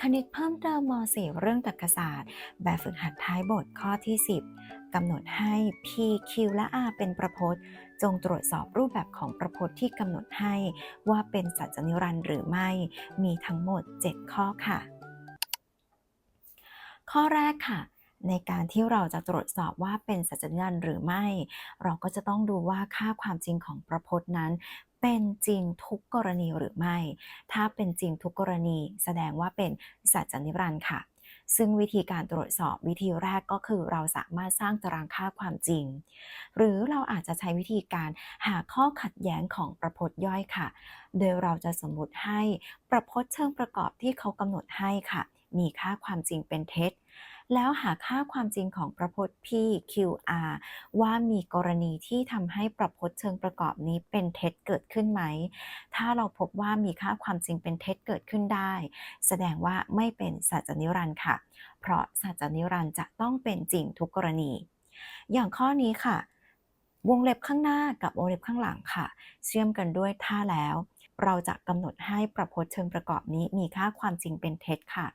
คณิตเพิ่มเติมม .4 เรื่องตรรกศาสตร์ แบบฝึกหัดท้ายบทข้อที่ 10 กำหนดให้ p q และ r เป็นประพจน์ จงตรวจสอบรูปแบบของประพจน์ที่กำหนดให้ว่าเป็นสัจนิรันดร์หรือไม่ มีทั้งหมด 7 ข้อค่ะ ข้อแรกค่ะในการที่เราจะตรวจสอบว่าเป็นสัจนิรันดร์หรือไม่ เราก็จะต้องดูว่าค่าความจริงของประพจน์นั้น เป็นจริงทุกกรณีหรือไม่ ถ้าเป็นจริงทุกกรณีแสดงว่าเป็นสัจนิรันดร์ค่ะ ซึ่งวิธีการตรวจสอบวิธีแรกก็คือเราสามารถสร้างตารางค่าความจริง หรือเราอาจจะใช้วิธีการหาข้อขัดแย้งของประพจน์ย่อยค่ะ โดยเราจะสมมติให้ประพจน์เชิงประกอบที่เขากำหนดให้ค่ะ มีค่าความจริงเป็นเท็จ แล้วหาค่าความจริงของประพจน์ p q r ว่ามีกรณีที่ทำให้ประพจน์เชิงประกอบนี้เป็นเท็จเกิดขึ้นไหม ถ้าเราพบว่ามีค่าความจริงเป็นเท็จเกิดขึ้นได้ แสดงว่าไม่เป็นสัจนิรันดร์ค่ะ เพราะสัจนิรันดร์จะต้องเป็นจริงทุกกรณี อย่างข้อนี้ค่ะ วงเล็บข้างหน้ากับวงเล็บข้างหลังค่ะ เชื่อมกันด้วยถ้าแล้ว เราจะกำหนดให้ประพจน์เชิงประกอบนี้มีค่าความจริงเป็นเท็จค่ะ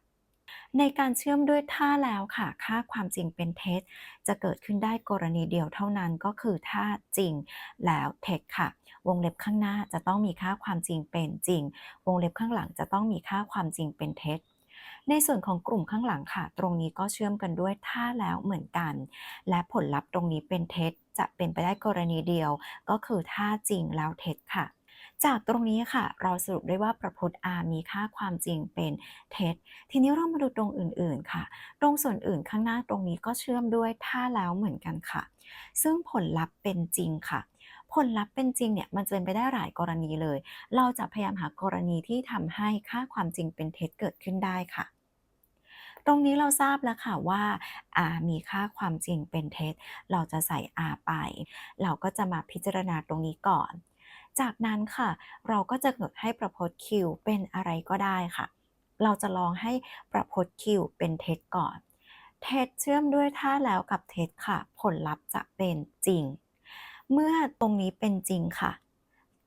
ในการเชื่อมด้วยถ้าแล้วค่ะ ค่าความจริงเป็นเท็จ จะเกิดขึ้นได้กรณีเดียวเท่านั้นก็คือถ้าจริงแล้วเท็จค่ะ วงเล็บข้างหน้าจะต้องมีค่าความจริงเป็นจริง วงเล็บข้างหลังจะต้องมีค่าความจริงเป็นเท็จในส่วนของกลุ่มข้างหลังค่ะ ตรงนี้ก็เชื่อมกันด้วยถ้าแล้วเหมือนกัน และผลลัพธ์ตรงนี้เป็นเท็จ จะเป็นไปได้กรณีเดียว ก็คือถ้าจริงแล้วเท็จค่ะ จากตรงนี้ค่ะ เราสรุปได้ว่าประพจน์ R มีค่าความจริงเป็นเท็จ ทีนี้เรามาดูตรงอื่นๆค่ะ ตรงส่วนอื่นข้างหน้าตรงนี้ก็เชื่อมด้วยถ้าแล้วเหมือนกันค่ะ ซึ่งผลลัพธ์เป็นจริงค่ะผลลัพธ์เป็นจริงเนี่ยมันจะเป็นไปได้หลายกรณีเลย เราจะพยายามหากรณีที่ทำให้ค่าความจริงเป็นเท็จเกิดขึ้นได้ค่ะ ตรงนี้เราทราบแล้วค่ะว่า r มีค่าความจริงเป็นเท็จ เราจะใส่ r ไป เราก็จะมาพิจารณาตรงนี้ก่อน จากนั้นค่ะ เราก็จะกำหนดให้ประพจน์ q เป็นอะไรก็ได้ค่ะ เราจะลองให้ประพจน์ q เป็นเท็จก่อน เท็จเชื่อมด้วยถ้าแล้วกับเท็จค่ะ ผลลัพธ์จะเป็นจริง เมื่อตรงนี้เป็นจริงค่ะ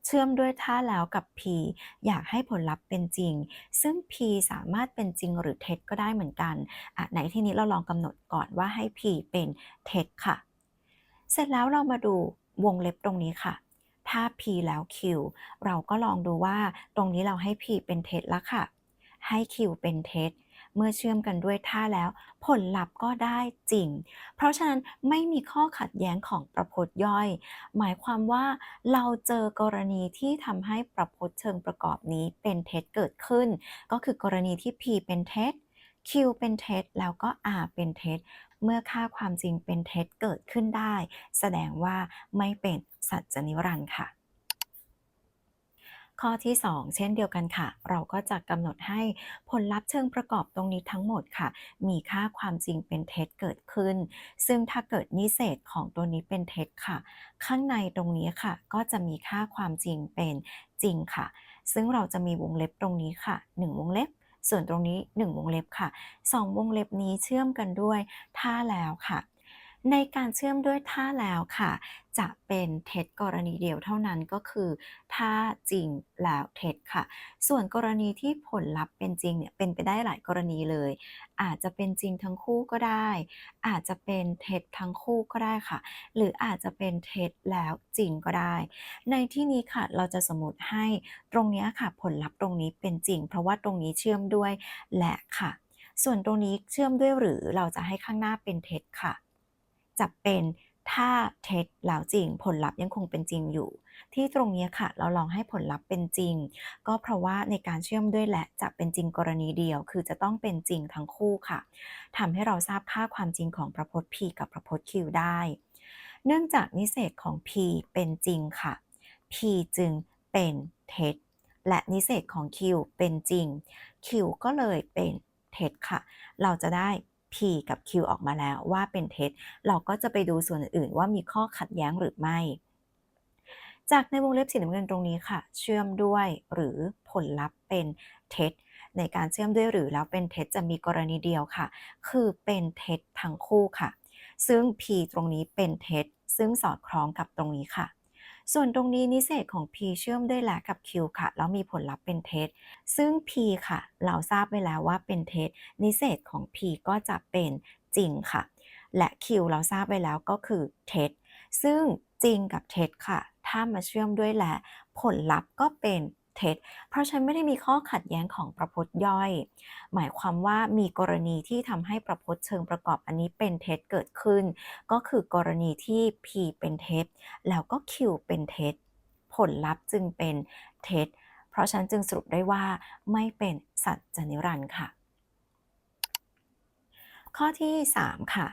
เชื่อมด้วยถ้าแล้วกับ p อยากให้ผลลัพธ์เป็นจริง ซึ่ง p สามารถเป็นจริงหรือเท็จก็ได้เหมือนกันอะในที่นี้เราลองกำหนดก่อนว่าให้ p เป็นเท็จค่ะ เสร็จแล้วเรามาดูวงเล็บตรงนี้ค่ะ ถ้า p แล้ว q เราก็ลองดูว่าตรงนี้เราให้ p เป็นเท็จแล้วค่ะ ให้ q เป็นเท็จเมื่อเชื่อมกันด้วยท่าแล้ว ผลลัพธ์ก็ได้จริง เพราะฉะนั้นไม่มีข้อขัดแย้งของประพจน์ย่อย หมายความว่าเราเจอกรณีที่ทำให้ประพจน์เชิงประกอบนี้เป็นเท็จเกิดขึ้น ก็คือกรณีที่ p เป็นเท็จ q เป็นเท็จแล้วก็ r เป็นเท็จ เมื่อค่าความจริงเป็นเท็จเกิดขึ้นได้ แสดงว่าไม่เป็นสัจนิรันดร์ค่ะ ข้อที่ 2 เช่นเดียวกันค่ะ เราก็จะกำหนดให้ผลลัพธ์เชิงประกอบตรงนี้ทั้งหมดค่ะ มีค่าความจริงเป็นเท็จเกิดขึ้น ซึ่งถ้าเกิดนิเศษของตัวนี้เป็นเท็จค่ะ ข้างในตรงนี้ค่ะ ก็จะมีค่าความจริงเป็นจริงค่ะ ซึ่งเราจะมีวงเล็บตรงนี้ค่ะ 1 วงเล็บ ส่วนตรงนี้ 1 วงเล็บค่ะ 2 วงเล็บนี้เชื่อมกันด้วยท่าแล้วค่ะ ในการเชื่อมด้วยถ้าแล้วค่ะ จะเป็นเท็จกรณีเดียวเท่านั้นก็คือถ้าจริงแล้วเท็จค่ะ ส่วนกรณีที่ผลลัพธ์เป็นจริงเนี่ยเป็นไปได้หลายกรณีเลย อาจจะเป็นจริงทั้งคู่ก็ได้ อาจจะเป็นเท็จทั้งคู่ก็ได้ค่ะ หรืออาจจะเป็นเท็จแล้วจริงก็ได้ ในที่นี้ค่ะเราจะสมมติให้ตรงนี้ค่ะ ผลลัพธ์ตรงนี้เป็นจริง เพราะว่าตรงนี้เชื่อมด้วยและค่ะ ส่วนตรงนี้เชื่อมด้วยหรือเราจะให้ข้างหน้าเป็นเท็จค่ะ จะเป็นถ้าเท็จแล้วจริงผลลัพธ์ยังคงเป็นจริงอยู่ ที่ตรงนี้ค่ะ เราลองให้ผลลัพธ์เป็นจริง ก็เพราะว่าในการเชื่อมด้วยและจะเป็นจริงกรณีเดียว คือจะต้องเป็นจริงทั้งคู่ค่ะทำให้เราทราบค่าความจริงของประพจน์ p กับประพจน์ q ได้ เนื่องจากนิเศษของ p เป็นจริงค่ะ p จึงเป็นเท็จและนิเศษของ q เป็นจริง q ก็เลยเป็นเท็จค่ะ เราจะได้ p กับ q ออกมาแล้วว่าเป็นเท็จ เราก็จะไปดูส่วนอื่นว่ามีข้อขัดแย้งหรือไม่ จากในวงเล็บสีน้ำเงินตรงนี้ค่ะ เชื่อมด้วยหรือผลลัพธ์เป็นเท็จในการเชื่อมด้วยหรือแล้วเป็นเท็จจะมีกรณีเดียวค่ะ คือเป็นเท็จทั้งคู่ค่ะ ซึ่ง p ตรงนี้เป็นเท็จ ซึ่งสอดคล้องกับตรงนี้ค่ะ ส่วนตรงนี้นิเศษของ P เชื่อมด้วยและกับ Q ค่ะ แล้วมีผลลัพธ์เป็นเท็จ ซึ่ง P ค่ะ เราทราบไปแล้วว่าเป็นเท็จ นิเศษของ P ก็จะเป็นจริงค่ะ และ Q เราทราบไปแล้วก็คือเท็จ ซึ่งจริงกับเท็จค่ะ ถ้ามาเชื่อมด้วยและ ผลลัพธ์ก็เป็น เท็จ เพราะฉันไม่ได้มีข้อขัดแย้งของประพจน์ย่อย หมายความว่ามีกรณีที่ทำให้ประพจน์เชิงประกอบอันนี้เป็นเท็จเกิดขึ้น ก็คือกรณีที่ P เป็นเท็จ แล้วก็ Q เป็นเท็จ ผลลัพธ์จึงเป็นเท็จ เพราะฉันจึงสรุปได้ว่าไม่เป็นสัจจนิรันดร์ค่ะ ข้อที่ 3 ค่ะ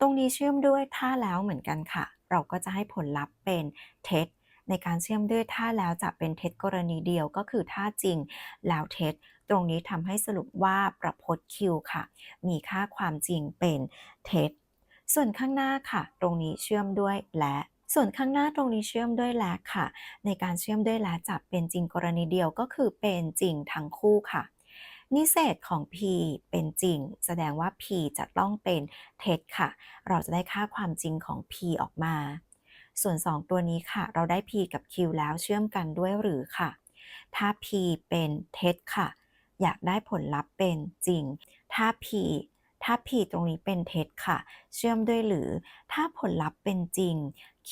ตรงนี้เชื่อมด้วยถ้าแล้วเหมือนกันค่ะ เราก็จะให้ผลลัพธ์เป็นเท็จ ในการเชื่อมด้วยถ้าแล้วจะเป็นเท็จกรณีเดียวก็คือถ้าจริงแล้วเท็จ ตรงนี้ทำให้สรุปว่าประพจน์ Q ค่ะ มีค่าความจริงเป็นเท็จ ส่วนข้างหน้าค่ะ ตรงนี้เชื่อมด้วยและส่วนข้างหน้าตรงนี้เชื่อมด้วยและค่ะ ในการเชื่อมด้วยและจะเป็นจริงกรณีเดียวก็คือเป็นจริงทั้งคู่ค่ะ นิเศษของ P เป็นจริง แสดงว่า P จะต้องเป็นเท็จค่ะ เราจะได้ค่าความจริงของ P ออกมา ส่วน 2 ตัวนี้ค่ะ เราได้ P กับ Q แล้วเชื่อมกันด้วยหรือค่ะ ถ้า P เป็นเท็จค่ะ อยากได้ผลลัพธ์เป็นจริง ถ้า P ถ้า P ตรงนี้เป็นเท็จค่ะ เชื่อมด้วยหรือ ถ้าผลลัพธ์เป็นจริง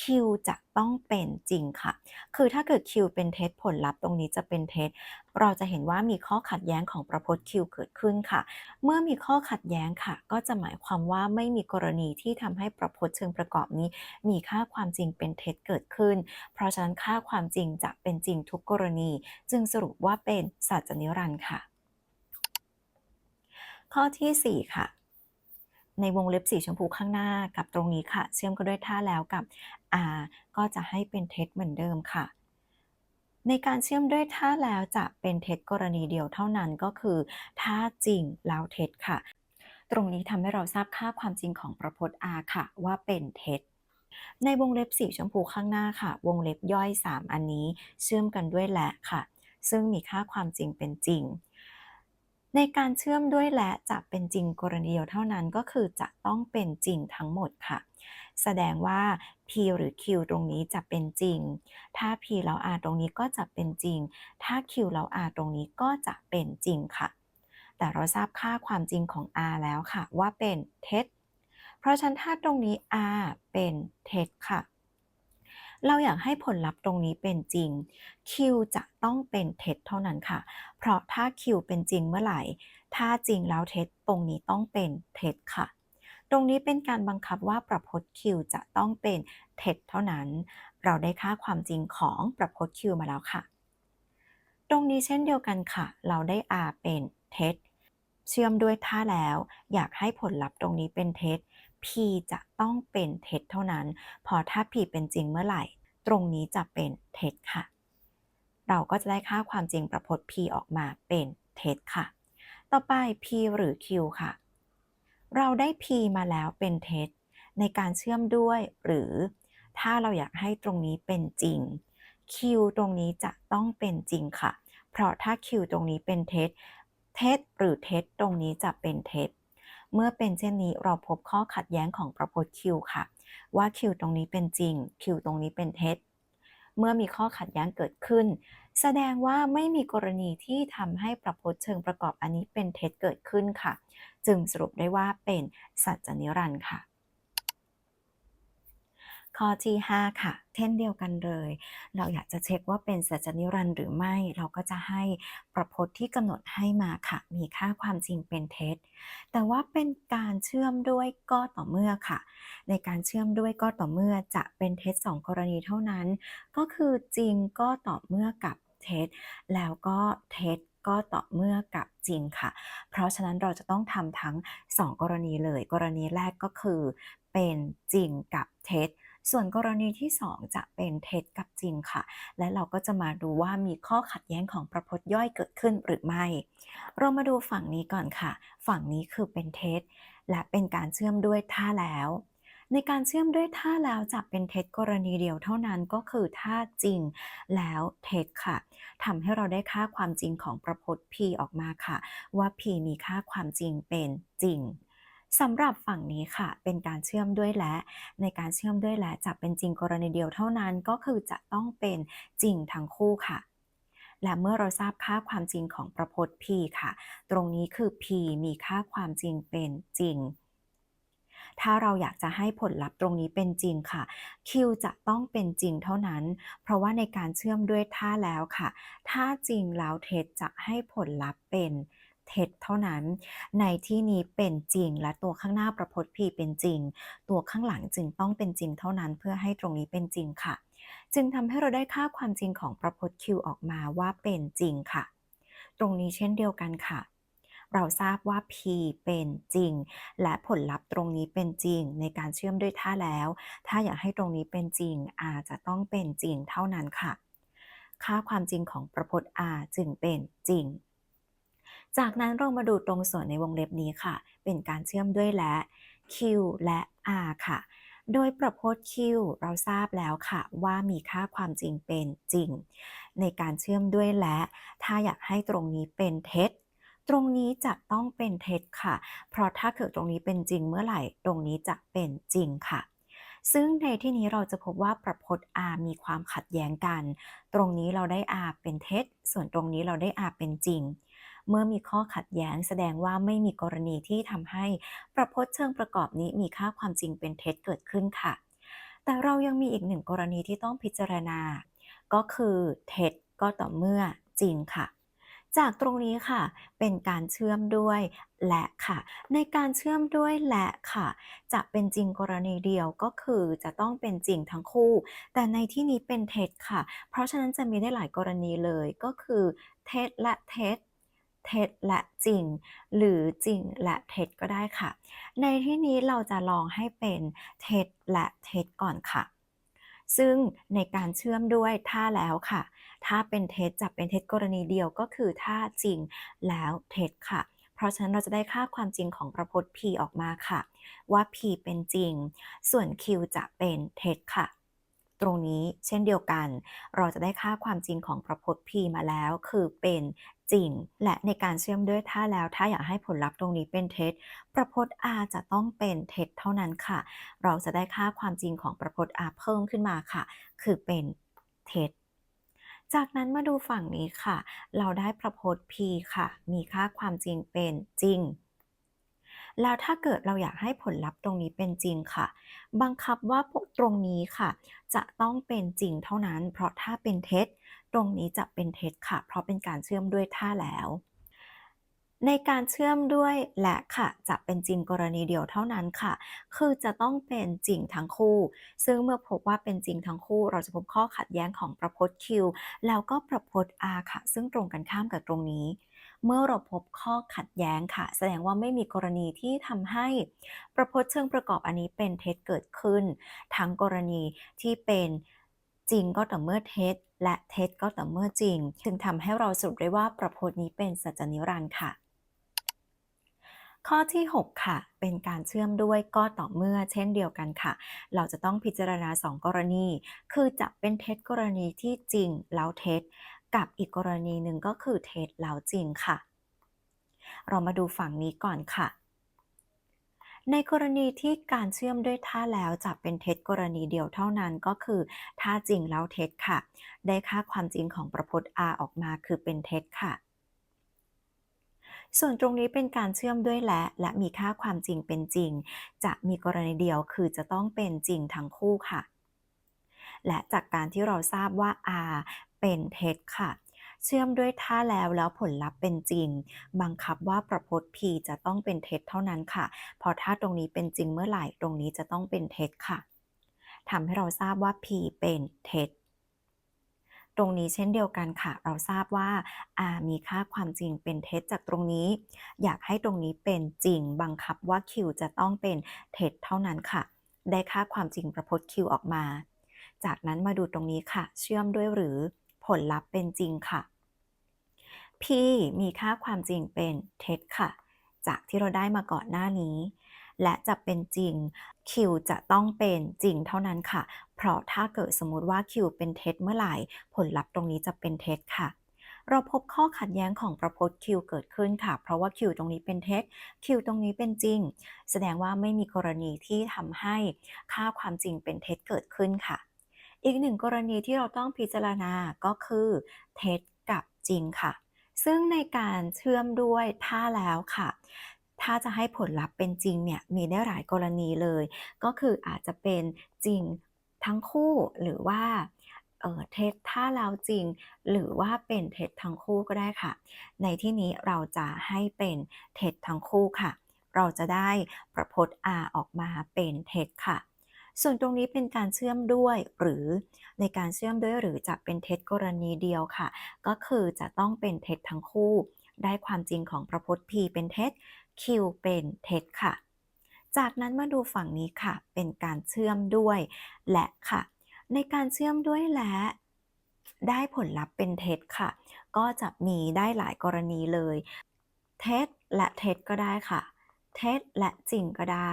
Q จะต้องเป็นจริงค่ะ คือถ้าเกิด Q เป็นเท็จผลลัพธ์ตรงนี้จะเป็นเท็จ เราจะเห็นว่ามีข้อขัดแย้งของประพจน์ Q เกิดขึ้นค่ะ เมื่อมีข้อขัดแย้งค่ะ ก็จะหมายความว่าไม่มีกรณีที่ทำให้ประพจน์เชิงประกอบนี้ มีค่าความจริงเป็นเท็จเกิดขึ้น เพราะฉะนั้นค่าความจริงจะเป็นจริงทุกกรณี จึงสรุปว่าเป็นสัจจนิรันดร์ค่ะ ข้อทีสี่ 4 ค่ะ ในวงเล็บสีชมพูข้างหน้ากับตรงนี้ค่ะ เชื่อมกันด้วยท่าแล้วกับ R ก็จะให้เป็นเท็จเหมือนเดิมค่ะ ในการเชื่อมด้วยท่าแล้วจะเป็นเท็จกรณีเดียวเท่านั้นก็คือถ้าจริงแล้วเท็จค่ะ ตรงนี้ทำให้เราทราบค่าความจริงของประพจน์ R ค่ะ ว่าเป็นเท็จในวงเล็บสีชมพูข้างหน้าค่ะ วงเล็บย่อย 3 อันนี้เชื่อมกันด้วยและค่ะ ซึ่งมีค่าความจริงเป็นจริง ในการเชื่อมด้วยและจะเป็นจริงกรณีเดียวเท่านั้นก็คือจะต้องเป็นจริงทั้งหมดค่ะ แสดงว่า P หรือ Q ตรงนี้จะเป็นจริง ถ้า P แล้ว R ตรงนี้ก็จะเป็นจริง ถ้า Q แล้ว R ตรงนี้ก็จะเป็นจริงค่ะ แต่เราทราบค่าความจริงของ R แล้วค่ะ ว่าเป็นเท็จ เพราะฉะนั้นถ้าตรงนี้ R เป็นเท็จค่ะ เราอยากให้ผลลัพธ์ตรงนี้เป็นจริง Q จะต้องเป็นเท็จเท่านั้นค่ะ เพราะถ้า Q เป็นจริงเมื่อไหร่ ถ้าจริงแล้วเท็จตรงนี้ต้องเป็นเท็จค่ะ ตรงนี้เป็นการบังคับว่าประพจน์ Q จะต้องเป็นเท็จเท่านั้น เราได้ค่าความจริงของประพจน์ Q มาแล้วค่ะ ตรงนี้เช่นเดียวกันค่ะ เราได้ R เป็นเท็จเชื่อมด้วยท่าแล้ว อยากให้ผลลัพธ์ตรงนี้เป็นเท็จ P จะต้องเป็นเท็จเท่านั้น พอถ้า P เป็นจริงเมื่อไหร่ ตรงนี้จะเป็นเท็จค่ะ เราก็จะได้ค่าความจริงประพจน์ P ออกมาเป็นเท็จค่ะ ต่อไป P หรือ Q ค่ะ เราได้ P มาแล้วเป็นเท็จในการเชื่อมด้วยหรือถ้าเราอยากให้ตรงนี้เป็นจริง Q ตรงนี้จะต้องเป็นจริงค่ะ เพราะถ้า Q ตรงนี้เป็นเท็จเท็จหรือเท็จตรงนี้จะเป็นเท็จ เมื่อเป็นเช่นนี้เราพบข้อขัดแย้งของประพจน์ Q ค่ะ ว่าคิวตรงนี้เป็นจริงคิวตรงนี้เป็นเท็จ เมื่อมีข้อขัดแย้งเกิดขึ้น แสดงว่าไม่มีกรณีที่ทำให้ประพจน์เชิงประกอบอันนี้เป็นเท็จเกิดขึ้นค่ะ จึงสรุปได้ว่าเป็นสัจจนิรันดร์ค่ะ ข้อที่ 5 ค่ะ เช่นเดียวกันเลย เราอยากจะเช็คว่าเป็นสัจจนิรันดร์หรือไม่ เราก็จะให้ประพจน์ที่กำหนดให้มาค่ะ มีค่าความจริงเป็นเท็จ แต่ว่าเป็นการเชื่อมด้วยก็ต่อเมื่อค่ะ ในการเชื่อมด้วยก็ต่อเมื่อจะเป็นเท็จ2กรณีเท่านั้น ก็คือจริงก็ต่อเมื่อกับเท็จ แล้วก็เท็จก็ต่อเมื่อกับจริงค่ะ เพราะฉะนั้นเราจะต้องทำทั้ง 2 กรณีเลย กรณีแรกก็คือ เป็นจริงกับเท็จ ส่วนกรณีที่ 2 จะเป็นเท็จกับจริงค่ะ และเราก็จะมาดูว่ามีข้อขัดแย้งของประพจน์ย่อยเกิดขึ้นหรือไม่ เรามาดูฝั่งนี้ก่อนค่ะ ฝั่งนี้คือเป็นเท็จ และเป็นการเชื่อมด้วยท่าแล้ว ในการเชื่อมด้วยท่าแล้วจะเป็นเท็จกรณีเดียวเท่านั้นก็คือท่าจริงแล้วเท็จค่ะทำให้เราได้ค่าความจริงของประพจน์ P ออกมาค่ะ ว่า P มีค่าความจริงเป็นจริง สำหรับฝั่งนี้ค่ะ เป็นการเชื่อมด้วยและ ในการเชื่อมด้วยและจะเป็นจริงกรณีเดียวเท่านั้นก็คือจะต้องเป็นจริงทั้งคู่ค่ะและเมื่อเราทราบค่าความจริงของประพจน์ P ค่ะ ตรงนี้คือ P มีค่าความจริงเป็นจริง ถ้าเราอยากจะให้ผลลัพธ์ตรงนี้เป็นจริงค่ะ Q จะต้องเป็นจริงเท่านั้น เพราะว่าในการเชื่อมด้วยถ้าแล้วค่ะ ถ้าจริงแล้วเท็จจะให้ผลลัพธ์เป็น เท็จเท่านั้น ในที่นี้เป็นจริง และตัวข้างหน้าประพจน์ P เป็นจริง ตัวข้างหลังจึงต้องเป็นจริงเท่านั้น เพื่อให้ตรงนี้เป็นจริงค่ะ จึงทำให้เราได้ค่าความจริงของประพจน์ Q ออกมาว่าเป็นจริงค่ะ ตรงนี้เช่นเดียวกันค่ะเราทราบว่า P เป็นจริง และผลลัพธ์ตรงนี้เป็นจริง ในการเชื่อมด้วยถ้าแล้ว ถ้าอยากให้ตรงนี้เป็นจริง R จะต้องเป็นจริงเท่านั้นค่ะ ค่าความจริงของประพจน์ R จึงเป็นจริง จากนั้นเรามาดูตรงส่วนในวงเล็บนี้ค่ะ เป็นการเชื่อมด้วยและ Q และ R ค่ะ โดยประพจน์ Q เราทราบแล้วค่ะ ว่ามีค่าความจริงเป็นจริง ในการเชื่อมด้วยและ ถ้าอยากให้ตรงนี้เป็นเท็จตรงนี้จะต้องเป็นเท็จค่ะ เพราะถ้าเกิดตรงนี้เป็นจริงเมื่อไหร่ ตรงนี้จะเป็นจริงค่ะ ซึ่งในที่นี้เราจะพบว่าประพจน์ R มีความขัดแย้งกัน ตรงนี้เราได้ R เป็นเท็จ ส่วนตรงนี้เราได้ R เป็นจริง เมื่อมีข้อขัดแย้งแสดงว่าไม่มีกรณีที่ทำให้ประพจน์เชิงประกอบนี้มีค่าความจริงเป็นเท็จเกิดขึ้นค่ะ แต่เรายังมีอีกหนึ่งกรณีที่ต้องพิจารณา ก็คือเท็จก็ต่อเมื่อจริงค่ะจากตรงนี้ค่ะเป็นการเชื่อมด้วยและค่ะ ในการเชื่อมด้วยและค่ะ จะเป็นจริงกรณีเดียวก็คือจะต้องเป็นจริงทั้งคู่ แต่ในที่นี้เป็นเท็จค่ะ เพราะฉะนั้นจะมีได้หลายกรณีเลยก็คือ เท็จและเท็จ เท็จและจริง หรือจริงและเท็จก็ได้ค่ะ ในที่นี้เราจะลองให้เป็นเท็จและเท็จก่อนค่ะ ซึ่งในการเชื่อมด้วยถ้าแล้วค่ะ ถ้าเป็นเท็จจะเป็นเท็จกรณีเดียวก็คือถ้าจริงแล้วเท็จค่ะเพราะฉะนั้นเราจะได้ค่าความจริงของประพจน์ P ออกมาค่ะ ว่า P เป็นจริง ส่วน Q จะเป็นเท็จค่ะ ตรงนี้เช่นเดียวกัน เราจะได้ค่าความจริงของประพจน์ P มาแล้ว คือเป็นจริง และในการเชื่อมด้วยถ้าแล้ว ถ้าอยากให้ผลลัพธ์ตรงนี้เป็นเท็จ ประพจน์ R จะต้องเป็นเท็จเท่านั้นค่ะ เราจะได้ค่าความจริงของประพจน์ R เพิ่มขึ้นมาค่ะ คือเป็นเท็จจากนั้นมาดูฝั่งนี้ค่ะ เราได้ประพจน์ P ค่ะ มีค่าความจริงเป็นจริง แล้วถ้าเกิดเราอยากให้ผลลัพธ์ตรงนี้เป็นจริงค่ะ บังคับว่าตรงนี้ค่ะ จะต้องเป็นจริงเท่านั้น เพราะถ้าเป็นเท็จ ตรงนี้จะเป็นเท็จค่ะ เพราะเป็นการเชื่อมด้วยถ้าแล้วในการเชื่อมด้วยและค่ะจะเป็นจริงกรณีเดียวเท่านั้นค่ะ คือจะต้องเป็นจริงทั้งคู่ ซึ่งเมื่อพบว่าเป็นจริงทั้งคู่ เราจะพบข้อขัดแย้งของประพจน์ Q แล้วก็ประพจน์ R ค่ะ ซึ่งตรงกันข้ามกับตรงนี้ เมื่อเราพบข้อขัดแย้งค่ะ แสดงว่าไม่มีกรณีที่ทำให้ประพจน์เชิงประกอบอันนี้เป็นเท็จเกิดขึ้น ทั้งกรณีที่เป็นจริงก็ต่อเมื่อเท็จและเท็จก็ต่อเมื่อจริง จึงทำให้เราสรุปได้ว่าประพจน์นี้เป็นสัจจนิรันดร์ค่ะข้อที่ 6 ค่ะ เป็นการเชื่อมด้วยก็ต่อเมื่อเช่นเดียวกันค่ะ เราจะต้องพิจารณา 2 กรณี คือจะเป็นเท็จกรณีที่จริงแล้วเท็จ กับอีกกรณีหนึ่งก็คือเท็จแล้วจริงค่ะ เรามาดูฝั่งนี้ก่อนค่ะ ในกรณีที่การเชื่อมด้วยถ้าแล้วจะเป็นเท็จกรณีเดียวเท่านั้นก็คือถ้าจริงแล้วเท็จค่ะ ได้ค่าความจริงของประพจน์ R ออกมาคือเป็นเท็จค่ะส่วนตรงนี้เป็นการเชื่อมด้วยและและมีค่าความจริงเป็นจริง จะมีกรณีเดียวคือจะต้องเป็นจริงทั้งคู่ค่ะ และจากการที่เราทราบว่า R เป็นเท็จค่ะ เชื่อมด้วยถ้าแล้วแล้วผลลัพธ์เป็นจริง บังคับว่าประพจน์ P จะต้องเป็นเท็จเท่านั้นค่ะเพราะถ้าตรงนี้เป็นจริงเมื่อไหร่ตรงนี้จะต้องเป็นเท็จค่ะทำให้เราทราบว่า P เป็นเท็จตรงนี้เช่นเดียวกันค่ะ เราทราบว่า R มีค่าความจริงเป็นเท็จจากตรงนี้ อยากให้ตรงนี้เป็นจริงบังคับว่า Q จะต้องเป็นเท็จเท่านั้นค่ะ ได้ค่าความจริงประพจน์ Q ออกมา จากนั้นมาดูตรงนี้ค่ะ เชื่อมด้วยหรือ ผลลัพธ์เป็นจริงค่ะ P มีค่าความจริงเป็นเท็จค่ะ จากที่เราได้มาก่อนหน้านี้ และจะเป็นจริง Q จะต้องเป็นจริงเท่านั้นค่ะ เพราะถ้าเกิดสมมติว่า Q เป็นเท็จเมื่อไหร่ ผลลัพธ์ตรงนี้จะเป็นเท็จค่ะเราพบข้อขัดแย้งของประพจน์ Q เกิดขึ้นค่ะ เพราะว่า Q ตรงนี้เป็นเท็จ Q ตรงนี้เป็นจริง แสดงว่าไม่มีกรณีที่ทำให้ค่าความจริงเป็นเท็จเกิดขึ้นค่ะ อีกหนึ่งกรณีที่เราต้องพิจารณาก็คือเท็จกับจริงค่ะ ซึ่งในการเชื่อมด้วยถ้าแล้วค่ะ ถ้าจะให้ผลลัพธ์เป็นจริงเนี่ยมีได้หลายกรณีเลย ก็คืออาจจะเป็นจริงทั้งคู่หรือว่าเออเท็จถ้าแล้วจริง หรือว่าเป็นเท็จทั้งคู่ก็ได้ค่ะ ในที่นี้เราจะให้เป็นเท็จทั้งคู่ค่ะ เราจะได้ประพจน์ R ออกมาเป็นเท็จค่ะ ส่วนตรงนี้เป็นการเชื่อมด้วยหรือในการเชื่อมด้วยหรือจะเป็นเท็จกรณีเดียวค่ะ ก็คือจะต้องเป็นเท็จทั้งคู่ ได้ความจริงของประพจน์ P เป็นเท็จ Q เป็นเท็จค่ะ จากนั้นมาดูฝั่งนี้ค่ะ เป็นการเชื่อมด้วยและค่ะ ในการเชื่อมด้วยและได้ผลลัพธ์เป็นเท็จค่ะ ก็จะมีได้หลายกรณีเลย เท็จและเท็จก็ได้ค่ะ เท็จและจริงก็ได้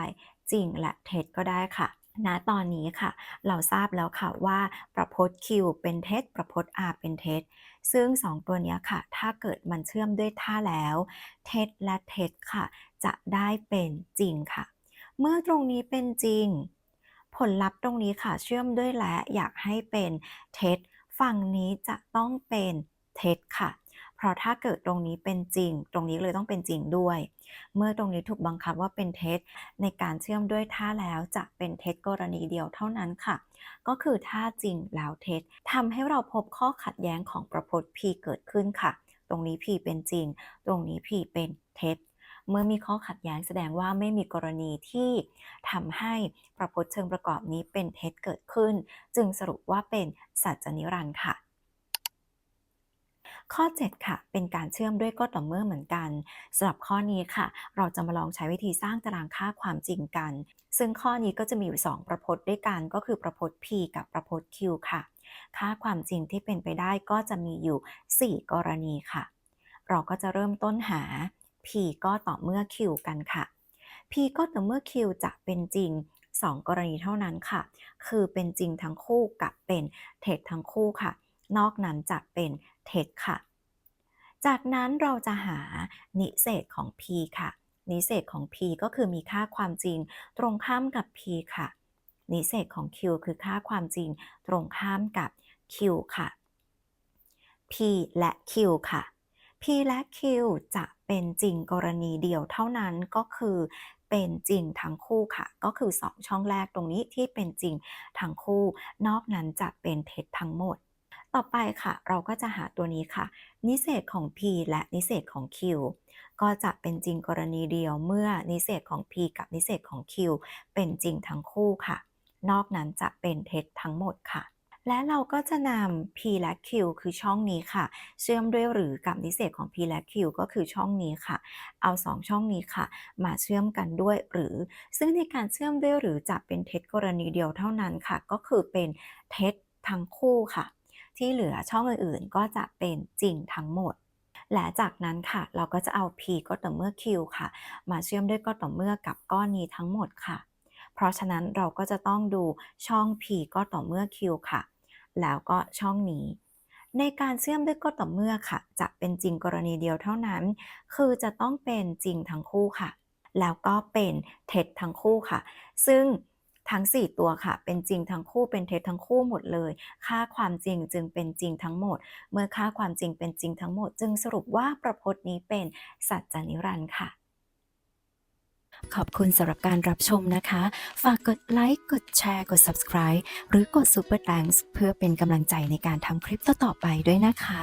จริงและเท็จก็ได้ค่ะ ณตอนนี้ค่ะ เราทราบแล้วค่ะว่าประพจน์ Q เป็นเท็จ ประพจน์ R เป็นเท็จ ซึ่ง 2 ตัวนี้ค่ะ ถ้าเกิดมันเชื่อมด้วยถ้าแล้ว เท็จและเท็จค่ะ จะได้เป็นจริงค่ะ เมื่อตรงนี้เป็นจริง ผลลัพธ์ตรงนี้ค่ะ เชื่อมด้วยและอยากให้เป็นเท็จ ฝั่งนี้จะต้องเป็นเท็จค่ะ ราะถ้าเกิดตรงนี้เป็นจริง ตรงนี้เลยต้องเป็นจริงด้วย เมื่อตรงนี้ถูกบังคับว่าเป็นเท็จ ในการเชื่อมด้วยถ้าแล้วจะเป็นเท็จกรณีเดียวเท่านั้นค่ะ ก็คือถ้าจริงแล้วเท็จทำให้เราพบข้อขัดแย้งของประพจน์ P เกิดขึ้นค่ะ ตรงนี้ P เป็นจริง ตรงนี้ P เป็นเท็จเมื่อมีข้อขัดแย้งแสดงว่าไม่มีกรณีที่ทำให้ประพจน์เชิงประกอบนี้เป็นเท็จเกิดขึ้น จึงสรุปว่าเป็นสัจจนิรันดร์ค่ะ ข้อ 7 ค่ะ เป็นการเชื่อมด้วยก็ต่อเมื่อเหมือนกันสำหรับข้อนี้ค่ะ เราจะมาลองใช้วิธีสร้างตารางค่าความจริงกัน ซึ่งข้อนี้ก็จะมีอยู่ 2 ประพจน์ด้วยกัน ก็คือประพจน์ P กับประพจน์ Q ค่ะ ค่าความจริงที่เป็นไปได้ก็จะมีอยู่ 4 กรณีค่ะ เราก็จะเริ่มต้นหา P ก็ต่อเมื่อ Q กันค่ะ P ก็ต่อเมื่อ Q จะเป็นจริง2 กรณีเท่านั้นค่ะ คือเป็นจริงทั้งคู่กับเป็นเท็จทั้งคู่ค่ะ นอกนั้นจะเป็นเท็จค่ะ จากนั้นเราจะหานิเศษของ P ค่ะ นิเศษของ P ก็คือมีค่าความจริงตรงข้ามกับ P ค่ะ นิเศษของ Q คือค่าความจริงตรงข้ามกับ Q ค่ะ P และ Q ค่ะ P และ Q จะเป็นจริงกรณีเดียวเท่านั้นก็คือเป็นจริงทั้งคู่ค่ะ ก็คือ 2 ช่องแรกตรงนี้ที่เป็นจริงทั้งคู่ นอกนั้นจะเป็นเท็จทั้งหมด ต่อไปค่ะเราก็จะหาตัวนี้ค่ะ นิเศษของ P และนิเศษของ Q ก็จะเป็นจริงกรณีเดียวเมื่อนิเศษของ P กับนิเศษของ Q เป็นจริงทั้งคู่ค่ะ นอกนั้นจะเป็นเท็จทั้งหมดค่ะ และเราก็จะนำ P และ Q คือช่องนี้ค่ะ เชื่อมด้วยหรือกับนิเศษของ P และ Q ก็คือช่องนี้ค่ะ เอา 2 ช่องนี้ค่ะ มาเชื่อมกันด้วยหรือ ซึ่งในการเชื่อมด้วยหรือจะเป็นเท็จกรณีเดียวเท่านั้นค่ะ ก็คือเป็นเท็จทั้งคู่ค่ะ ที่เหลือช่องอื่นๆ ก็จะเป็นจริงทั้งหมด และจากนั้นค่ะ เราก็จะเอา P ก็ต่อเมื่อ Q ค่ะ มาเชื่อมด้วยก็ต่อเมื่อกับก้อนนี้ทั้งหมดค่ะ เพราะฉะนั้นเราก็จะต้องดูช่อง P ก็ต่อเมื่อ Q ค่ะ แล้วก็ช่องนี้ในการเชื่อมด้วยก็ต่อเมื่อค่ะ จะเป็นจริงกรณีเดียวเท่านั้น คือจะต้องเป็นจริงทั้งคู่ค่ะ แล้วก็เป็นเท็จทั้งคู่ค่ะ ซึ่ง ทั้ง 4 ตัวค่ะ เป็นจริงทั้งคู่เป็นเท็จทั้งคู่หมดเลย ค่าความจริงจึงเป็นจริงทั้งหมด เมื่อค่าความจริงเป็นจริงทั้งหมด จึงสรุปว่าประพจน์นี้เป็นสัจจนิรันดร์ค่ะขอบคุณสำหรับการรับชมนะคะ ฝากกดไลค์ กดแชร์ กด Subscribe หรือกด Super Thanks เพื่อเป็นกำลังใจในการทำคลิปต่อๆไปด้วยนะคะ